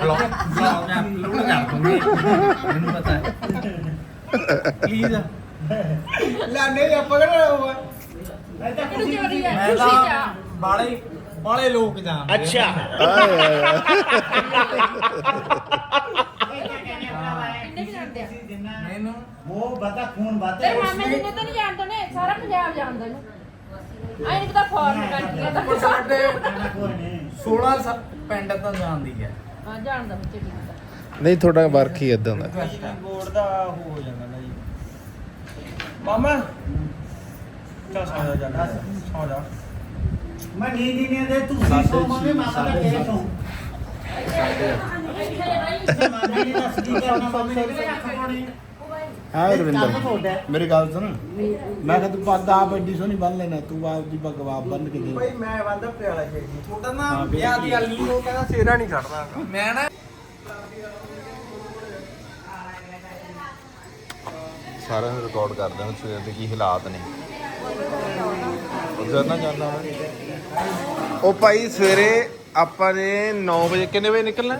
Blog blog ਮੈਂ upload ਕਰ ਦੂੰਗੀ ਮੈਨੂੰ ਪਤਾ ਹੈ ਪਲੀਜ਼ ਲਾਣੇ ਜਾਂ ਪਕੜਨਾ ਹੋਊਗਾ ਕਿਹੜੀ ਚੋਰੀ ਹੈ? ਮੈਂ ਖੁਸ਼ੀ ਤਾਂ ਚ ਬਾਲੇ ਬਾਲੇ ਲੋਕ ਜਾਣਦੇ ਅੱਛਾ। ਆਏ ਆਏ ਆਏ। ਕਿੰਨੇ ਕੁ ਜਾਣਦੇ ਆ? ਮੈਨੂੰ ਉਹ ਬਤਾ ਖੂਨ ਬਤਾ ਤੇਰੇ ਮਾਮੇ ਜੀ ਨੇ ਤਾਂ ਨਹੀਂ ਜਾਣਦੇ ਨੇ ਸਾਰਾ ਪੰਜਾਬ ਜਾਣਦਾ ਇਹਨੂੰ। ਆਈ ਨਹੀਂ ਪਤਾ ਫੋਰਨ ਕੰਟਰੀਆਂ ਦਾ ਸਾਡੇ ਕੋਈ ਨਹੀਂ। 16 ਸ- ਪਿੰਡ ਤਾਂ ਜਾਣਦੀ ਹੈ। ਹਾਂ ਜਾਣਦਾ ਬੱਚੇ ਠੀਕ ਦਾ ਨਹੀਂ ਤੁਹਾਡਾ ਵਰਕ ਹੀ ਇਦਾਂ ਦਾ। ਬੋਰਡ ਦਾ ਹੋ ਜਾਂਦਾ ਨਾ ਜੀ। ਮਾਮਾ। ਚੱਲ ਸੌ ਜਾ ਜਾ ਸੌ ਜਾ। ਮੈਂ ਨੀਂਦ ਹੀ ਨਹੀਂ ਆਉਂਦੀ ਤੂੰ ਸੀ ਸੋ ਮੰਮੀ ਮਾਮਾ ਦਾ ਕਹਿ ਸੋ? ਮਾਮਾ ਨੇ ਦੱਸ ਕੀ ਕਰਨਾ ਮੰਮੀ ਨੇ ਵੀ ਅੱਖ ਪਾਉਣੀ ਹਾਂ ਰਵਿੰਦਰ। ਮੇਰੀ ਗੱਲ ਸੁਣ। ਮੈਂ ਕਿਹਾ ਤੂੰ ਪੱਗ ਆਪ ਐਡੀ ਸੋਹਣੀ ਬੰਨ ਲੈਣਾ ਤੂੰ ਆਪ ਦੀ ਪੱਗ ਆਪ ਬੰਨ ਕੇ ਦੇ। ਭਾਈ ਮੈਂ ਬੰਦਾ ਪਿਆਲਾ ਜੀ। ਤੁਹਾਡਾ ਨਾ। ਵਿਆਹ ਦੀ ਗੱਲ ਨਹੀਂ ਉਹ ਕਹਿੰਦਾ ਸੇਰਾ ਨਹੀਂ ਛੱਡਦਾ ਮੈਂ ਨਾ ਸਾਰਾ ਰਿਕਾਰਡ ਕਰਦੇ ਹਾਂ ਸਵੇਰ ਦੇ ਕੀ ਹਾਲਾਤ ਨੇ। ਉਧਰ ਨਾ ਜਾਣਾ ਉਹ ਭਾਈ ਸਵੇਰੇ ਆਪਾਂ ਨੇ 9 ਵਜੇ ਕਿੰਨੇ ਵਜੇ ਨਿਕਲਣਾ?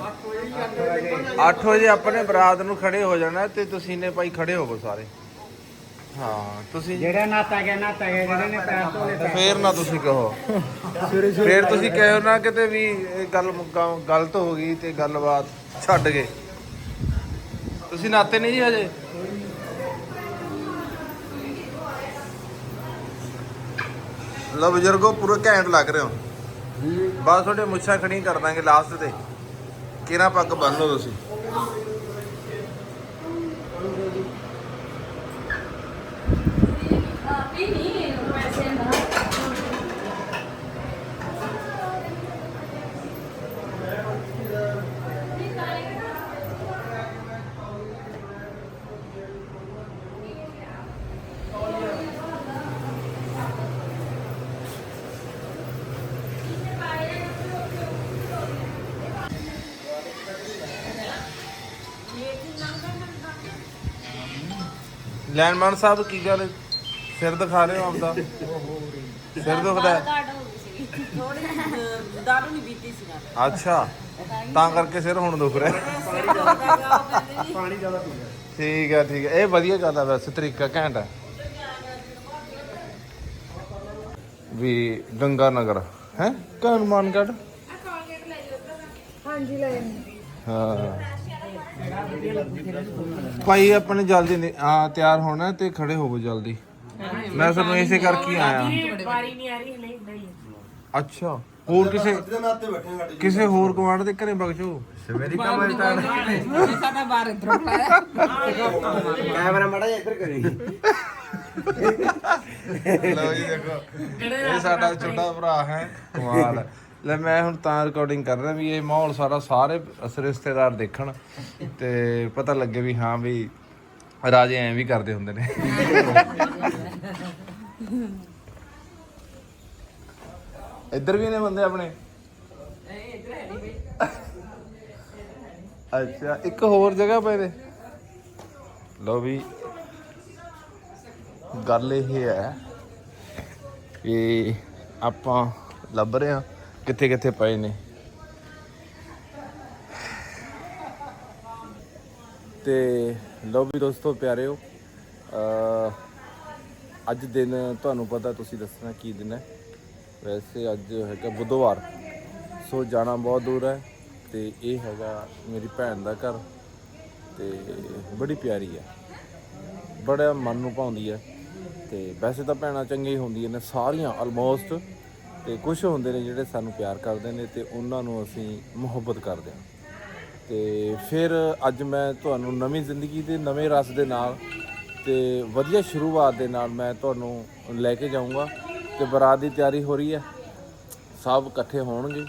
8 ਵਜੇ ਆਪਾਂ ਨੇ ਬਰਾਤ ਨੂੰ ਖੜੇ ਹੋ ਜਾਣਾ ਤੇ ਤੁਸੀਂ ਨੇ ਭਾਈ ਖੜੇ ਹੋਵੋ ਸਾਰੇ। ਹਾਂ ਤੁਸੀਂ ਜਿਹੜਾ ਨਾਤਾ ਗਿਆ ਨਾਤਾ ਗਿਆ ਜਿਹੜੇ ਨੇ ਪੈਰ ਧੋਲੇ ਪੈਰ। ਫੇਰ ਨਾ ਤੁਸੀਂ ਕਹੋ। ਫੇਰ ਤੁਸੀਂ ਕਹਿਓ ਨਾ ਕਿਤੇ ਵੀ ਇਹ ਗੱਲ ਮੁੱਕਾ- ਗਲਤ ਹੋ ਗਈ ਤੇ ਗੱਲਬਾਤ ਛੱਡ ਗਏ। ਤੁਸੀਂ ਨਾਤੇ ਨਹੀਂ ਜੀ ਹਜੇ? ਲਓ ਬਜ਼ੁਰਗੋ ਪੂਰੇ ਘੈਂਟ ਲੱਗ ਰਹੇ ਹੋ। ਬਸ ਤੁਹਾਡੇ ਮੁੱਛਾਂ ਖੜੀਆਂ ਕਰ ਦਾਂਗੇ ਲਾਸਟ ਤੇ। ਕਿਹੜਾ ਪੱਗ ਬੰਨ ਲਓ ਤੁਸੀਂ? ਨਹੀਂ ਲੈਂਡਮਾਨ ਸਾਹਿਬ ਕੀ ਗੱਲ? ਸਿਰ ਦਿਖਾ ਰਹੇ ਹੋ ਆਪਦਾ। ਸਿਰ ਦੁਖਦਾ ਹੈ? ਦਾਰੂ ਨਹੀਂ ਪੀਤੀ ਸੀ ਨਾ ਅੱਛਾ। ਤਾਂ ਕਰਕੇ ਸਿਰ ਹੁਣ ਦੁਖ ਰਿਹਾ। ਪਾਣੀ ਜ਼ਿਆਦਾ ਪੀ ਲਿਆ ਠੀਕ ਹੈ ਠੀਕ ਹੈ। ਇਹ ਵਧੀਆ ਗੱਲ ਆ ਵੈਸੇ ਤਰੀਕਾ ਘੈਂਟ ਹੈ। ਵੀ ਗੰਗਾ ਨਗਰ ਹੈ ਹਨੂੰਮਾਨਗੜ੍ਹ ਹਾਂਜੀ ਲੈ ਹਾਂ। ਭਾਈ ਆਪਣੇ ਜਲਦੀ ਹਾਂ ਤਿਆਰ ਹੋਣਾ ਤੇ ਖੜੇ ਹੋਵੋ ਜਲਦੀ। ਮੈਂ ਤੁਹਾਨੂੰ ਇਸੇ ਕਰਕੇ ਹੀ ਆਇਆ। ਵਾਰੀ ਨਹੀਂ ਆ ਰਹੀ ਹਲੇ ਨਹੀਂ। ਅੱਛਾ ਹੋਰ ਕਿਸੇ ਨਾਤੇ ਬੈਠੇ ਸਾਡੇ ਕਿਸੇ ਹੋਰ ਕਮਾਂਡ ਦੇ ਘਰੇ ਬਖਸ਼ੋ ਕਮਾਈ ਤਾਂ ਸਾਡਾ ਬਾਹਰ ਇਧਰੋਂ ਬੁਲਾਇਆ ਕੈਮਰਾ ਮੜਾ ਇੱਧਰ ਕਰੀ। ਲਓ ਜੀ ਦੇਖੋ। ਇਹ ਸਾਡਾ ਛੋਟਾ ਭਰਾ ਹੈ ਕਮਾਲ ਹੈ। ਲੈ ਮੈਂ ਹੁਣ ਤਾਂ ਰਿਕਾਰਡਿੰਗ ਕਰ ਰਿਹਾ ਵੀ ਇਹ ਮਾਹੌਲ ਸਾਰਾ ਸਾਰੇ ਅਸ- ਰਿਸ਼ਤੇਦਾਰ ਦੇਖਣ ਤੇ ਪਤਾ ਲੱਗੇ ਵੀ ਹਾਂ ਵੀ ਰਾਜੇ ਐਂ ਵੀ ਕਰਦੇ ਹੁੰਦੇ ਨੇ। ਇੱਧਰ ਵੀ ਨੇ ਬੰਦੇ ਆਪਣੇ? ਅੱਛਾ, ਇੱਕ ਹੋਰ ਜਗ੍ਹਾ ਪਏ ਨੇ। ਲਓ ਵੀ, ਗੱਲ ਇਹ ਹੈ ਕਿ ਆਪਾਂ ਲੱਭ ਰਹੇ ਹਾਂ। ਕਿੱਥੇ ਕਿੱਥੇ ਪਏ ਨੇ। ਤੇ ਲਓ ਵੀ ਦੋਸਤੋ, ਪਿਆਰਿਓ ਅ ਅੱਜ ਦਿਨ ਤੁਹਾਨੂੰ ਪਤਾ, ਤੁਸੀਂ ਦੱਸਣਾ ਕੀ ਦਿਨ ਹੈ। ਵੈਸੇ ਅੱਜ ਹੈਗਾ ਬੁੱਧਵਾਰ, ਸੋ ਜਾਣਾ ਬਹੁਤ ਦੂਰ ਹੈ ਤੇ ਇਹ ਹੈਗਾ ਮੇਰੀ ਭੈਣ ਦਾ ਘਰ ਤੇ ਬੜੀ ਪਿਆਰੀ ਹੈ। ਬੜਾ ਮਨ ਨੂੰ ਭਾਉਂਦੀ ਹੈ ਤੇ ਵੈਸੇ ਤਾਂ ਭੈਣਾਂ ਚੰਗੀਆਂ ਹੁੰਦੀਆਂ ਨੇ, ਸਾਰੀਆਂ ਆਲਮੋਸਟ ਤੇ ਕੁਝ ਹੁੰਦੇ ਨੇ ਜਿਹੜੇ ਸਾਨੂੰ ਪਿਆਰ ਕਰਦੇ ਨੇ ਤੇ ਉਹਨਾਂ ਨੂੰ ਅਸੀਂ ਮੁਹੱਬਤ ਕਰਦੇ ਹਾਂ। ਤੇ ਫਿਰ ਅੱਜ ਮੈਂ ਤੁਹਾਨੂੰ ਨਵੀਂ ਜ਼ਿੰਦਗੀ ਦੇ ਨਵੇਂ ਰਸ ਦੇ ਨਾਲ ਤੇ ਵਧੀਆ ਸ਼ੁਰੂਆਤ ਦੇ ਨਾਲ ਮੈਂ ਤੁਹਾਨੂੰ ਲੈ ਕੇ ਜਾਊਂਗਾ ਤੇ ਬਰਾਤ ਦੀ ਤਿਆਰੀ ਹੋ ਰਹੀ ਹੈ। ਸਭ ਇਕੱਠੇ ਹੋਣਗੇ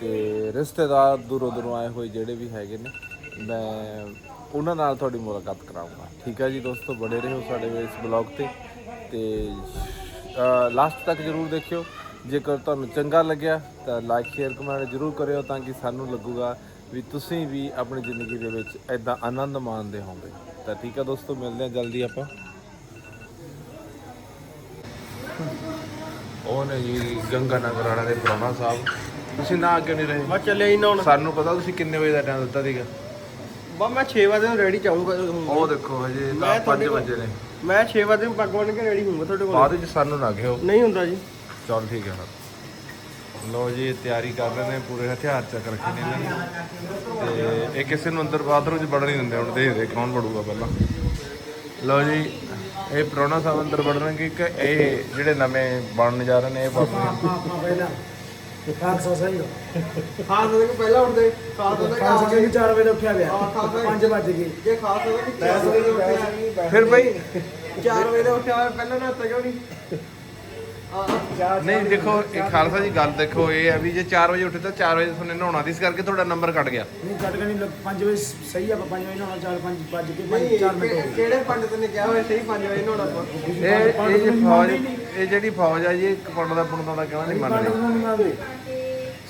ਤੇ ਰਿਸ਼ਤੇਦਾਰ ਦੂਰੋਂ ਦੂਰੋਂ ਆਏ ਹੋਏ ਜਿਹੜੇ ਵੀ ਹੈਗੇ ਨੇ, ਮੈਂ ਉਹਨਾਂ ਨਾਲ ਤੁਹਾਡੀ ਮੁਲਾਕਾਤ ਕਰਾਉਂਗਾ ਠੀਕ ਹੈ ਜੀ ਦੋਸਤੋ ਬੜੇ ਰਹੋ ਸਾਡੇ ਇਸ ਬਲੌਗ ਤੇ ਤੇ ਲਾਸਟ ਤੱਕ ਜਰੂਰ ਦੇਖਿਓ। ਜੇਕਰ ਤੁਹਾਨੂੰ ਚੰਗਾ ਲੱਗਿਆ ਤਾਂ ਲਾਈਕ ਸ਼ੇਅਰ ਕਮੈਂਟ ਜਰੂਰ ਕਰਿਓ ਤਾਂ ਕਿ ਸਾਨੂੰ ਲੱਗੂਗਾ ਵੀ ਤੁਸੀਂ ਵੀ ਆਪਣੀ ਜ਼ਿੰਦਗੀ ਦੇ ਵਿੱਚ ਐਦਾਂ ਆਨੰਦ ਮਾਣਦੇ ਹੋਵੋਗੇ। ਤਾਂ ਠੀਕ ਹੈ ਦੋਸਤੋ ਮਿਲਦੇ ਹਾਂ ਜਲਦੀ ਆਪਾਂ। ਉਹ ਨੇ ਜੀ ਗੰਗਾ ਨਗਰ ਵਾਲਾ ਦੇ ਪ੍ਰਾਹੁਣਾ ਸਾਹਿਬ। ਤੁਸੀਂ ਨਾ ਕਿਉਂ ਨਹੀਂ ਰਹੇ। ਮੈਂ ਚੱਲਿਆ ਹੀ ਨਾ ਹੁਣ। ਸਾਨੂੰ ਪਤਾ ਤੁਸੀਂ ਕਿੰਨੇ ਵਜੇ ਦਾ ਟਾਈਮ ਦਿੱਤਾ ਸੀਗਾ। ਬਾ ਮੈਂ 6 ਵਜੇ ਨੂੰ ਰੈਡੀ ਚਾਹੂੰਗਾ ਉਹ ਦੇਖੋ ਹਜੇ ਤਾਂ ਮੈਂ 5 ਤੁਹਾਡੇ ਕੋਲ- ਵਜੇ ਨੇ। ਮੈਂ 6 ਵਜੇ ਨੂੰ ਪੱਗ ਬੰਨ ਕੇ ਰੈਡੀ ਹੋਊਂਗਾ ਤੁਹਾਡੇ ਕੋਲ। ਬਾਅਦ ਵਿੱਚ ਸਾਨੂੰ ਨਾ ਘਿਓ ਨਹੀਂ ਹੁੰਦਾ ਜੀ। ਚਲ ਠੀਕ ਹੈ ਫਿਰ ਲੋ ਜੀ ਤਿਆਰੀ ਕਰ ਰਹੇ ਨੇ ਪੂਰੇ ਹਥਿਆਰ ਚੱਕ ਰੱਖੇ ਨੇ ਇਹਨਾਂ ਨੇ। ਤੇ ਇਹ ਕਿਸੇ ਨੂੰ ਅੰਦਰ ਬਾਥਰੂਮ 'ਚ ਵੜਨ ਨਹੀਂ ਦਿੰਦੇ ਹੁਣ ਦੇਖਦੇ ਕੌਣ ਵੜੂਗਾ ਪਹਿਲਾਂ। ਲੋ ਜੀ ਇਹ ਪ੍ਰਾਹੁਣਾ ਸਾਹਿਬ ਅੰਦਰ ਵੜਨਗੇ ਕਿ ਇਹ ਜਿਹੜੇ ਨਵੇਂ ਬਣਨ ਜਾ ਰਹੇ ਨੇ ਇਹ ਖਾਲਸਾ ਸਹੀ ਹੋ ਪਹਿਲਾਂ ਉੱਠਦੇ। ਖਾਲਸਾ ਜੀ 4 ਵਜੇ ਉੱਠਿਆ ਗਿਆ ਹਾਂ, ਖਾਲਸਾ ਜੀ। 5 ਵਜੇ ਗਏ। ਜੇ ਖਾਸ ਉਹਦੇ ਕੋਲ 4 ਵਜੇ ਉੱਠਿਆ ਫਿਰ ਬਈ। 4 ਵਜੇ ਦਾ ਉੱਠਿਆ ਹੋਇਆ, ਪਹਿਲਾਂ ਨਾ ਕਿਉਂ ਨਹੀਂ? ਨਹੀਂ ਦੇਖੋ ਇਹ ਖਾਲਸਾ ਜੀ ਗੱਲ ਦੇਖੋ ਇਹ ਹੈ ਵੀ ਜੇ 4 ਵਜੇ ਉੱਠੇ ਤਾਂ 4 ਵਜੇ ਤੁਹਾਨੂੰ ਨਹਾਉਣਾ ਸੀ ਇਸ ਕਰਕੇ ਤੁਹਾਡਾ ਨੰਬਰ ਕੱਟ ਗਿਆ। ਨਹੀਂ ਕੱਟ ਕੇ ਨਹੀਂ 5 ਵਜੇ ਸਹੀ ਆ 5 ਵਜੇ ਨਾਲ 4 5 ਵੱਜ ਕੇ 5 ਨਹੀਂ 4 ਮਿੰਟ ਹੋ ਗਏ। ਕਿਹੜੇ ਪੰਡਤ ਨੇ ਕਿਹਾ ਹੋਇਆ ਸਹੀ 5 ਵਜੇ ਨਹਾਉਣਾ ਇਹ ਇਹ ਜੀ ਫੌਜ ਇਹ ਜਿਹੜੀ ਫੌਜ ਆ ਜੀ ਇਹ ਪੰਡ ਦਾ ਪੁੰਡ ਦਾ ਕਹਿਣਾ ਨਹੀਂ ਪੰਡਤ ਮੰਨਦੇ।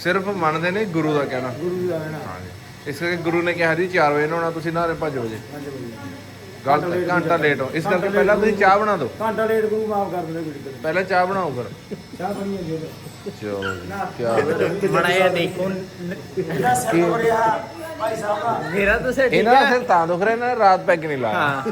ਸਿਰਫ ਮੰਨਦੇ ਨੇ ਗੁਰੂ ਦਾ ਕਹਿਣਾ। ਗੁਰੂ ਦਾ ਹਾਂਜੀ। ਇਸ ਕਰਕੇ ਗੁਰੂ ਨੇ ਕਿਹਾ ਜੀ 4 ਵਜੇ ਨਹਾਉਣਾ ਤੁਸੀਂ ਨਹਾਰੇ ਭੱਜ ਵਜੇ। 5 ਵਜੇ। ਗਲਤ ਹੈ, ਘੰਟਾ ਲੇਟ ਹੋ। ਇਸ ਕਰਕੇ ਪਹਿਲਾਂ ਤੁਸੀਂ ਚਾਹ ਬਣਾ ਦਿਓ। ਘੰਟਾ ਲੇਟ ਗੁਰੂ ਮਾਫ ਕਰ ਦਿੰਦੇ ਜੀ ਪਹਿਲਾਂ ਚਾਹ ਬਣਾਓ ਫਿਰ। ਚਾਹ ਬਣੀ ਹੈ ਜੀ। ਚਲੋ ਕੀ ਮੜਾਇਆ ਦੇਖੋ। ਇਹਦਾ ਸਰ ਹੋ ਰਿਹਾ। ਭਾਈ ਸਾਹਿਬ ਮੇਰਾ ਤਾਂ ਸੈਟ ਇਹਨਾਂ ਦਾ ਸਿਰ ਤਾਂ ਦੁਖ ਰਿਹਾ ਨਾ ਰਾਤ ਪੈਗ ਨਹੀਂ ਲਾਇਆ।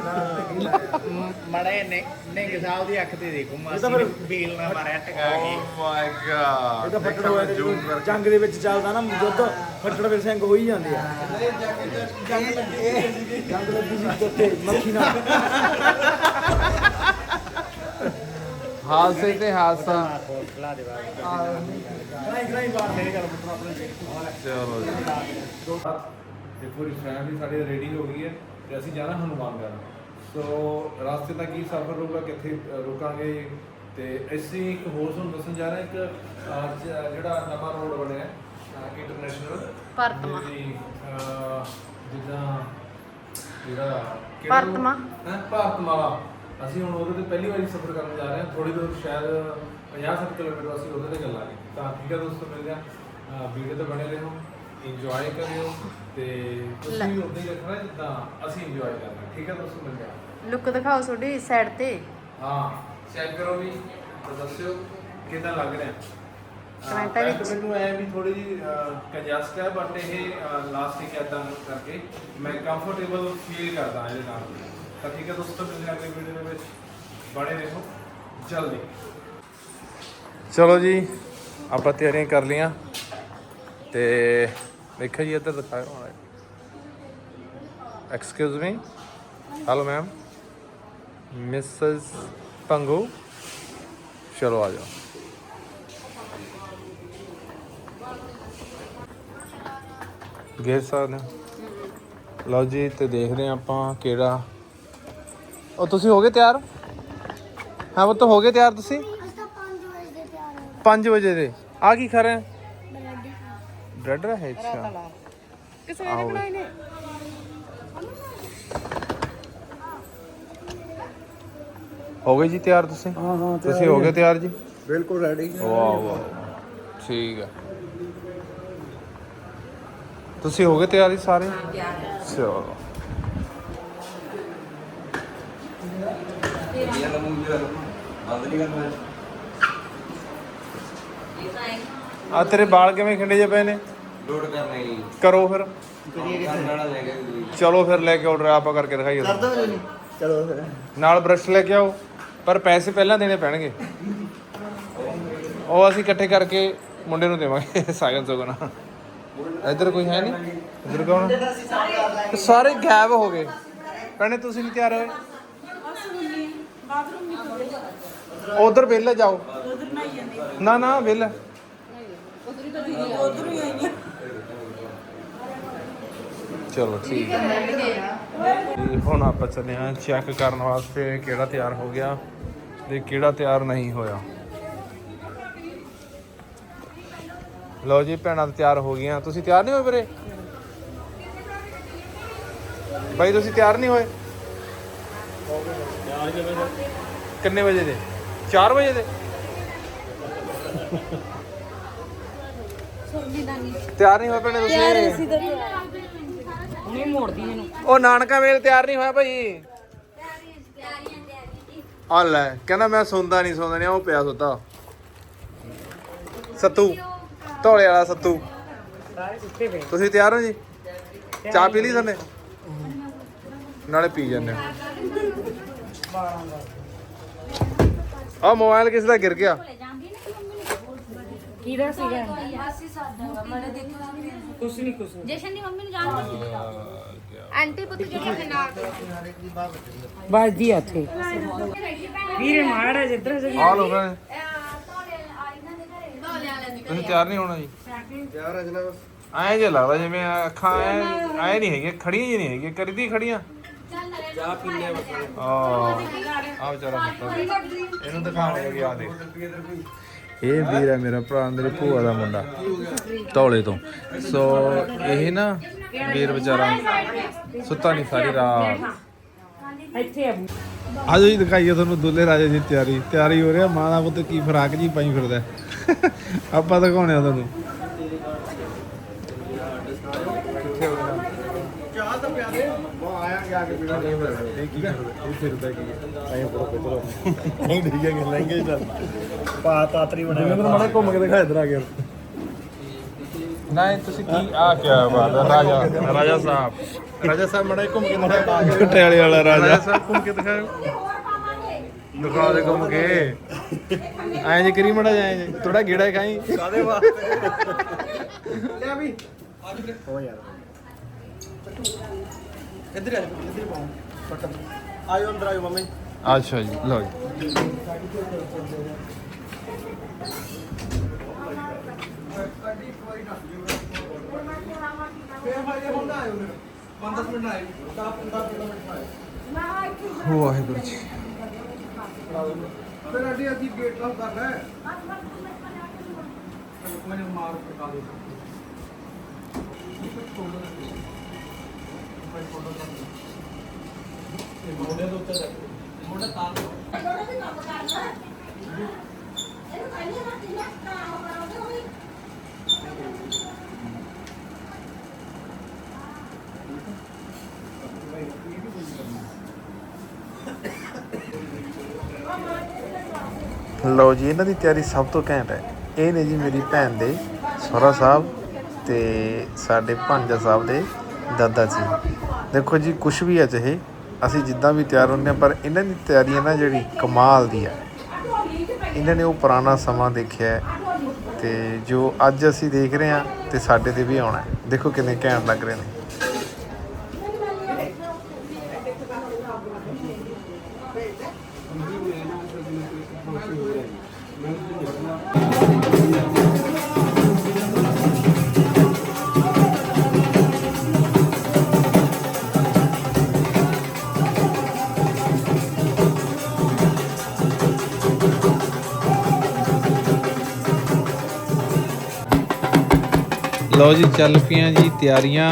ਮੜਾਇਆ ਨੇ ਨੇ ਸਾਹਿਬ ਦੀ ਅੱਖ ਤੇ ਦੇਖੋ ਇਹ ਮਾਸੀ ਤਾਂ ਨੇ ਫਿਰ- ਬੇਲ ਨਾਲ ਮਾਰਿਆ ਟਕਾ ਕੇ। ਮਾਈ ਗॉड ਇਹਦਾ ਫੱਟੜ ਹੋਇਆ ਤੇ ਜਦੋਂ ਜੰਗ ਦੇ ਵਿੱਚ ਚੱਲਦਾ ਨਾ ਯੁੱਧ ਫੱਟੜ ਵਿੱਚ ਸਿੰਘ ਹੋ ਹੀ ਜਾਂਦੇ ਆ। ਜੰਗ ਲੱਗੀ ਸੀ ਉੱਥੇ ਮੱਖੀ ਨਾਲ। ਹਾਦਸੇ ਤੇ ਹਾਦਸਾ। ਚਲੋ ਜੀ ਤੇ ਪੂਰੀ ਫੈਮਿਲੀ ਸਾਡੀ ਰੈਡੀ ਹੋ ਗਈ ਹੈ ਤੇ ਅਸੀਂ ਜਾਣਾ ਹਨੂਮਾਨਗੜ੍ਹ ਸੋ ਰਸਤੇ ਤੱਕ ਹੀ ਸਫ਼ਰ ਹੋਊਗਾ ਕਿੱਥੇ ਰੁਕਾਂਗੇ ਤੇ ਅਸੀਂ ਇੱਕ ਹੋਰ ਤੁਹਾਨੂੰ ਦੱਸਣ ਜਾ ਰਹੇ ਹਾਂ ਇੱਕ ਜਿਹੜਾ ਨਵਾਂ ਰੋਡ ਬਣਿਆ ਇੰਟਰਨੈਸ਼ਨਲ ਭਰਤਮਾ। ਜਿੱਦਾਂ ਜਿਹੜਾ ਕਿਹੜਾ। ਹੈਂ, ਭਰਤਮਾਲਾ ਅਸੀਂ ਹੁਣ ਉਹਦੇ ਤੇ ਪਹਿਲੀ ਵਾਰੀ ਸਫ਼ਰ ਕਰਨ ਜਾ ਰਹੇ ਹਾਂ। ਥੋੜੀ ਦੂਰ ਸ਼ਾਇਦ 50-60 ਕਿਲੋਮੀਟਰ ਅਸੀਂ ਉਹਦੇ ਤੇ ਚੱਲਾਂਗੇ ਤਾਂ ਠੀਕ ਹੈ ਦੋਸਤੋ ਮਿਲਦੇ ਹਾਂ ਵੀਡੀਓ ਤੇ ਬਣੇ ਰਹੋ। ਇੰਜੋਏ ਕਰਿਓ ਤੇ ਤੁਸੀਂ ਵੀ ਉਦਾਂ ਹੀ ਰੱਖਣਾ ਜਿੱਦਾਂ ਅਸੀਂ ਇੰਜੋਏ ਕਰਨਾ ਠੀਕ ਹੈ ਦੋਸਤੋ ਮਿਲਦੇ ਹਾਂ ਲੁੱਕ ਦਿਖਾਓ ਤੁਹਾਡੀ ਸਾਈਡ ਤੇ। ਹਾਂ ਚੈੱਕ ਕਰੋ ਵੀ ਤੇ ਦੱਸਿਓ ਕਿਦਾਂ ਲੱਗ ਰਿਹਾ। ਕਮੈਂਟਾਂ ਵਿੱਚ। ਮੈਨੂੰ ਐ ਵੀ ਥੋੜੀ ਜੀ ਕੰਜਸਟ ਹੈ ਬਟ ਇਹ ਲਾਸਟਿਕ ਐਦਾਂ ਕਰਕੇ ਮੈਂ ਕੰਫਰਟੇਬਲ ਫੀਲ ਕਰਦਾ ਇਹਦੇ ਨਾਲ। ਤਾਂ ਠੀਕ ਹੈ ਦੋਸਤੋ, ਮਿਲਦੇ ਹਾਂ ਅਗਲੀ ਵੀਡੀਓ ਦੇ ਵਿੱਚ। ਬਣੇ ਜਲਦੀ। ਚਲੋ ਜੀ, ਆਪਾਂ ਤਿਆਰੀਆਂ ਕਰ ਲਈਆਂ। ਤੇ ਦੇਖੋ ਜੀ, ਇੱਧਰ ਦਿਖਾਓ ਮਾੜਾ excuse me hello ma'am Mrs Pangu ਚਲੋ ਆ ਜਾਓ। ਗੇਰ ਸਕਦੇ ਹੋ? ਲਓ ਜੀ, ਤੇ ਦੇਖਦੇ ਹਾਂ ਆਪਾਂ ਕਿਹੜਾ ਉਹ ਤੁਸੀਂ ਹੋ ਗਏ ਤਿਆਰ? ਹਾਂ ਉਹ ਤਾਂ ਹੋ ਗਏ ਤਿਆਰ ਤੁਸੀਂ? 5 ਵਜੇ ਦੇ ਆ ਕੀ ਖਾ ਰਹੇ ਬ੍ਰੈਡ ਹੈ ਅੱਛਾ। ਕਿਸੇ ਨੇ ਬਣਾਏ ਨੇ? ਹੋ ਗਏ ਜੀ ਤਿਆਰ ਤੁਸੀਂ? ਹਾਂ ਹਾਂ ਤੁਸੀਂ ਹੋ ਗਏ। ਤਿਆਰ ਜੀ? ਬਿਲਕੁਲ ਰੈਡੀ ਵਾਹ ਵਾਹ। ਠੀਕ ਹੈ ਤੁਸੀਂ ਹੋ ਗਏ ਤਿਆਰ ਜੀ ਸਾਰੇ? ਚਲੋ। ਆ ਤੇਰੇ ਵਾਲ ਕਿਵੇਂ ਖਿੰਡੇ ਜੇ ਪਏ ਨੇ? ਲੋਡ ਕਰਨਾ ਹੀ ਕਰੋ ਫਿਰ। ਵਾਲਾ ਲੈ ਕੇ ਚਲੋ ਫਿਰ ਲੈ ਕੇ ਆਰਡਰ ਆਪਾਂ ਕਰਕੇ ਦਿਖਾਈਏ। ਚਲੋ ਫਿਰ। ਨਾਲ ਬ੍ਰਸ਼ ਲੈ ਕੇ ਆਓ ਪਰ ਪੈਸੇ ਪਹਿਲਾਂ ਦੇਣੇ ਪੈਣਗੇ। ਉਹ ਅਸੀਂ ਇਕੱਠੇ ਕਰਕੇ ਮੁੰਡੇ ਨੂੰ ਦੇਵਾਂਗੇ ਸਾਗਨ ਸੋਗਣਾ ਇੱਧਰ ਕੋਈ ਹੈ ਨਹੀਂ? ਇੱਧਰ ਕੌਣ? ਸਾਰੇ ਗਾਇਬ ਹੋ ਗਏ। ਕਹਿੰਦੇ ਤੁਸੀਂ ਨਹੀਂ ਤਿਆਰ ਹੋਏ? ਉਧਰ ਵਿਹਲੇ ਜਾਓ। ਨਾ ਨਾ ਵਿਹਲੇ। ਚਲੋ ਠੀਕ ਹੈ। ਹੁਣ ਆਪਾਂ ਚੱਲੇ ਹਾਂ ਚੈੱਕ ਕਰਨ ਵਾਸਤੇ ਕਿਹੜਾ ਤਿਆਰ ਹੋ ਗਿਆ ਤੇ ਕਿਹੜਾ ਤਿਆਰ ਨਹੀਂ ਹੋਇਆ। ਲਓ ਜੀ ਭੈਣਾਂ ਤਾਂ ਤਿਆਰ ਹੋ ਗਈਆਂ। ਤੁਸੀਂ ਤਿਆਰ ਨਹੀਂ ਹੋਏ ਵੀਰੇ? ਬਾਈ ਤੁਸੀਂ ਤਿਆਰ ਨਹੀਂ ਹੋਏ? ਕਿੰਨੇ ਵਜੇ ਦੇ? 4 ਵਜੇ ਦੇ? ਤਿਆਰ ਨਹੀਂ ਹੋਏ ਭੈਣੇ ਤੁਸੀਂ? ਨਹੀਂ ਮੋੜਦੀ ਮੈਨੂੰ ਉਹ ਨਾਨਕਾ ਮੇਲ ਤਿਆਰ ਨਹੀਂ ਹੋਇਆ ਭਾਈ? ਆ ਲੈ ਕਹਿੰਦਾ ਮੈਂ ਸੌਂਦਾ ਨਹੀਂ ਸੌਂਦਾ ਨਹੀਂ ਉਹ ਪਿਆ ਸੁੱਤਾ। ਸੱਤੂ ਧੌਲੇ ਵਾਲਾ ਸੱਤੂ। ਤੁਸੀਂ ਤਿਆਰ ਹੋ ਜੀ? ਚਾਹ ਪੀ ਲਈ ਤੁਹਾਨੇ ਨਾਲੇ ਪੀ ਜਾਂਦੇ ਆ ਮੋਬਾਈਲ ਕਿਸ ਦਾ ਗਿਰ ਗਿਆ? ਕਿਹਦਾ ਸੀਗਾ? ਕੁਛ ਨਹੀਂ ਕੁਛ ਨੀ। ਜਸ਼ਨ ਦੀ ਮੰਮੀ ਨੂੰ ਜਾਣਦੇ ਆਂਟੀ ਪੁੱਤ ਜਿਹੜੇ ਨਾਲ ਵੱਜਦੀ ਆ ਉੱਥੇ। ਵੀਰੇ ਮਾੜਾ ਜਿੱਧਰ ਸੇ ਆ ਲੋਕ ਤੁਸੀਂ ਤਿਆਰ ਨਹੀਂ ਹੋਣਾ ਜੀ। ਯਾਰ ਅਜਨਾ ਐਂ ਜੇ ਲੱਗਦਾ ਜਿਵੇਂ ਅੱਖਾਂ ਐ ਐ ਨਹੀਂ ਹੈਗੀਆਂ ਖੜੀਆਂ ਜੀ ਨਹੀਂ ਹੈਗੀਆਂ ਕਰਦੀ ਖੜੀਆਂ। ਚਾਹ ਪੀਨੇ ਆ ਆ ਆ ਵਿਚਾਰਾ ਮੁੰਡਾ। ਇਹਨੂੰ ਦਿਖਾਵਾਂਗੇ ਆ ਦੇਖ ਇਹ ਵੀਰ ਹੈ ਮੇਰਾ ਭਰਾ ਮੇਰੇ ਭੂਆ ਦਾ ਮੁੰਡਾ ਧੌਲੇ ਤੋਂ। ਸੋ ਇਹ ਨਾ ਵੀਰ ਵਿਚਾਰਾ ਸੁੱਤਾ ਨਹੀਂ ਸਾਰੀ ਰਾਤ। ਇੱਥੇ ਆ। ਆਜੋ ਜੀ ਦਿਖਾਈਏ ਤੁਹਾਨੂੰ ਦੁੱਲੇ ਰਾਜੇ ਦੀ ਤਿਆਰੀ। ਤਿਆਰੀ ਹੋ ਰਿਹਾ ਮਾਂ ਦਾ ਪੁੱਤ ਕੀ ਫਰਾਕ ਜੀ ਪਾਈ ਫਿਰਦਾ ਹੈ। ਆਪਾਂ ਦਿਖਾਉਣੇ ਆ ਤੁਹਾਨੂੰ। ਨਹੀਂ ਠੀਕ ਹੈ ਲਹਿੰਗੇ ਚੱਲ। ਪਾ ਤਾਤਰੀ ਬਣਾ ਜਿਵੇਂ ਮਾੜਾ ਘੁੰਮ ਕੇ ਦਿਖਾ ਇਧਰ ਆ ਗਿਆ ਨਹੀਂ ਤੁਸੀਂ ਕੀ ਆ ਕੀ ਬਾਤ ਹੈ ਰਾਜਾ। ਰਾਜਾ ਸਾਹਿਬ। ਰਾਜਾ ਸਾਹਿਬ ਮੜਾ ਘੁੰਮ ਕੇ ਦਿਖਾ। ਪਟਿਆਲੇ ਵਾਲਾ ਰਾਜਾ। ਰਾਜਾ ਸਾਹਿਬ ਘੁੰਮ ਕੇ ਦਿਖਾਓ ਦਿਖਾ ਦੇ ਘੁੰਮ ਕੇ। ਐਂ ਜੇ ਕਰੀ ਮੜਾ ਜਾਏ ਜੇ। ਥੋੜਾ ਗੇੜਾ ਖਾਈ। ਕਾਦੇ ਵਾਸਤੇ? ਲਿਆ ਵੀ। ਹੋ ਯਾਰ। ਇੱਧਰ ਆ ਇੱਧਰ ਪਾਉਂ ਪਟਨ ਆਇਓ ਅੰਦਰ ਆਇਓ ਮੰਮੀ ਅੱਛਾ ਜੀ ਲਓ ਜੀ ਫੇਰ ਭਾਈ ਹੁੰਦਾ ਆਇਓ ਫਿਰ 5-10 ਮਿੰਟ ਆਇਓ 10-15 ਮਿੰਟ ਆਇਓ ਵਾਹਿਗੁਰੂ ਜੀ ਫਿਰ ਅੱਡੀ ਅੱਡੀ ਗੇਟ ਲਾਉ ਕਰ ਲੈ ਮੈਨੂੰ ਮਾਰ ਕੇ ਕਾ ਦੇ ਲਓ ਜੀ ਇਹਨਾਂ ਦੀ ਤਿਆਰੀ ਸਭ ਤੋਂ ਘੈਂਟ ਹੈ। ਇਹ ਨੇ ਜੀ ਮੇਰੀ ਭੈਣ ਦੇ ਸਹੁਰਾ ਸਾਹਿਬ ਤੇ ਸਾਡੇ ਭਾਂਜਾ ਸਾਹਿਬ ਦੇ ਦਾਦਾ ਜੀ। ਦੇਖੋ ਜੀ ਕੁਝ ਵੀ ਹੈ ਚਾਹੇ ਅਸੀਂ ਜਿੱਦਾਂ ਵੀ ਤਿਆਰ ਹੁੰਦੇ ਹਾਂ, ਪਰ ਇਹਨਾਂ ਦੀ ਤਿਆਰੀ ਹੈ ਨਾ ਜਿਹੜੀ ਕਮਾਲ ਦੀ ਹੈ। ਇਹਨਾਂ ਨੇ ਉਹ ਪੁਰਾਣਾ ਸਮਾਂ ਦੇਖਿਆ ਹੈ ਤੇ ਜੋ ਅੱਜ ਅਸੀਂ ਦੇਖ ਰਹੇ ਹਾਂ ਤੇ ਸਾਡੇ ਤੇ ਵੀ ਆਉਣਾ ਦੇਖੋ ਕਿੰਨੇ ਘੈਂਟ ਲੱਗ ਰਹੇ ਨੇ। ਲਓ ਜੀ, ਚੱਲ ਪਈਆਂ ਜੀ ਤਿਆਰੀਆਂ।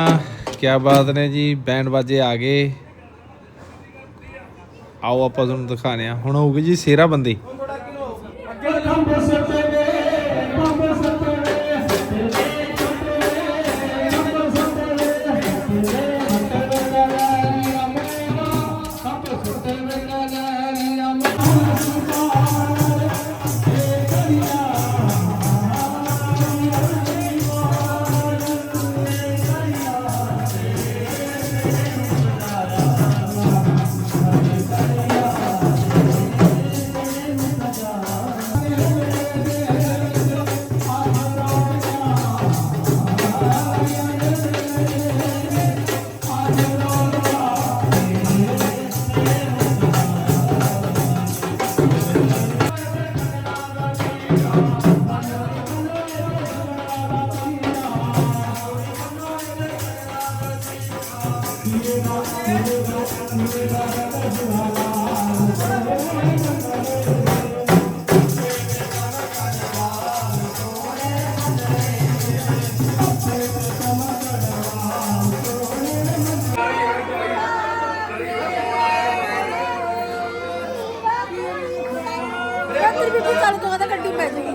ਕੀ ਬਾਤ ਨੇ ਜੀ, ਬੈਂਡ ਬਾਜੇ ਆ ਗਏ। ਆਓ ਆਪਾਂ ਤੁਹਾਨੂੰ ਦਿਖਾਣੇ ਆ ਹੁਣ ਹੋਊਗੀ ਜੀ ਸੇਰਾ ਬੰਦੀ ਫਿਰ ਵੀ ਕੋਈ ਤੋਂ ਕਹਦਾ ਗੱਡੀ ਪੈ ਜਾਏਗੀ